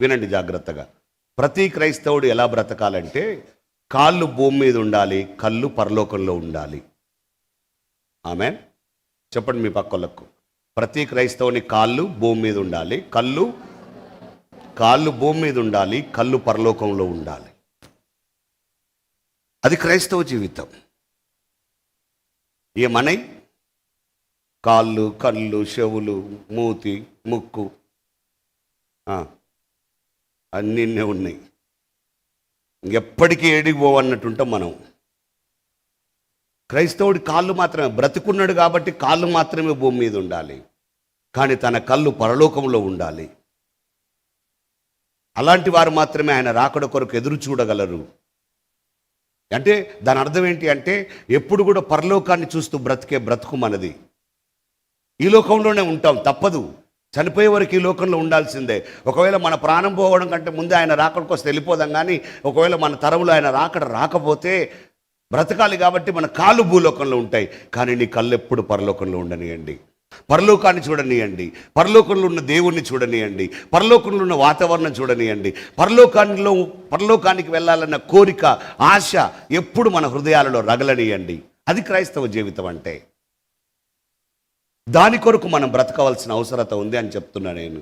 వినండి జాగ్రత్తగా. ప్రతి క్రైస్తవుడు ఎలా బ్రతకాలంటే కాళ్ళు భూమి మీద ఉండాలి కళ్ళు పరలోకంలో ఉండాలి. ఆమె చెప్పండి మీ పక్కలకు ప్రతి క్రైస్తవుని కాళ్ళు భూమి మీద ఉండాలి కళ్ళు కాళ్ళు భూమి మీద ఉండాలి కళ్ళు పరలోకంలో ఉండాలి. అది క్రైస్తవ జీవితం. ఏమనై? కాళ్ళు కళ్ళు చెవులు మూతి ముక్కు. అన్నీ ఉన్నాయి. ఎప్పటికీ ఏడిగిపోవన్నట్టుంటాం మనం. క్రైస్తవుడి కాళ్ళు మాత్రమే బ్రతుకున్నాడు కాబట్టి కాళ్ళు మాత్రమే భూమి మీద ఉండాలి. కానీ తన కళ్ళు పరలోకంలో ఉండాలి. అలాంటి వారు మాత్రమే ఆయన రాకడ కొరకు ఎదురు చూడగలరు. అంటే దాని అర్థం ఏంటి అంటే ఎప్పుడు కూడా పరలోకాన్ని చూస్తూ బ్రతికే బ్రతుకు మనది. ఈ లోకంలోనే ఉంటాం తప్పదు. చనిపోయే వరకు ఈ లోకంలో ఉండాల్సిందే. ఒకవేళ మన ప్రాణం పోవడం కంటే ముందే ఆయన రాకడికి వస్తే వెళ్ళిపోదాం కానీ ఒకవేళ మన తరములో ఆయన రాకడ రాకపోతే బ్రతకాలి కాబట్టి మన కాళ్ళు భూలోకంలో ఉంటాయి. కానీ నీ కళ్ళు ఎప్పుడు పరలోకంలో ఉండనియండి. పరలోకాన్ని చూడనియండి. పరలోకంలో ఉన్న దేవుణ్ణి చూడనియండి. పరలోకంలో ఉన్న వాతావరణం చూడనియండి. పరలోకానిలో పరలోకానికి వెళ్ళాలన్న కోరిక ఆశ ఎప్పుడు మన హృదయాలలో రగలనియండి. అది క్రైస్తవ జీవితం అంటే. దాని కొరకు మనం బ్రతకవలసిన అవసరత ఉంది అని చెప్తున్నా నేను.